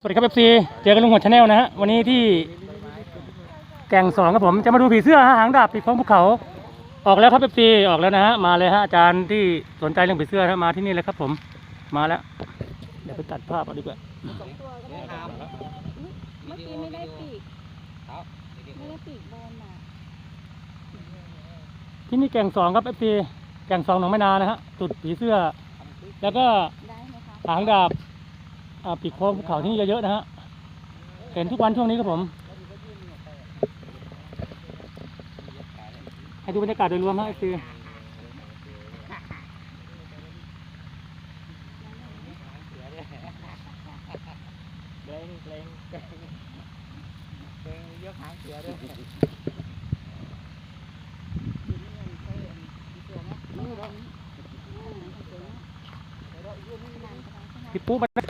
สวัสดีครับเอฟซีเจอกันลุงหัวชาแนลนะฮะ วันนี้ที่แก่งสองครับผม จะมาดูผีเสื้อฮะหางดาบปีกของภูเขา ออกแล้วครับเอฟซีออกแล้วนะฮะ มาเลยฮะอาจารย์ที่สนใจเรื่องผีเสื้อนะมาที่นี่เลยครับผม มาแล้ว เดี๋ยวไปตัดภาพเอาดีกว่าเมื่อกี้ไม่ได้ปีกไม่ได้ปีกบนอะที่นี่แก่งสองครับเอฟซีแก่งสองหนองไม่นานะฮะจุดผีเสื้อ แล้วก็ได้ไหมคะหางดาบอ่า ปีกโค้งภูเขาที่นี่เยอะๆนะฮะเห็นทุกวันช่วงนี้ครับผมให้ดูบรรยากาศโดยรวมฮะคือเล่งเล่งเล่งเล่งยกหางเสือด้วยพี่ปุ๊บ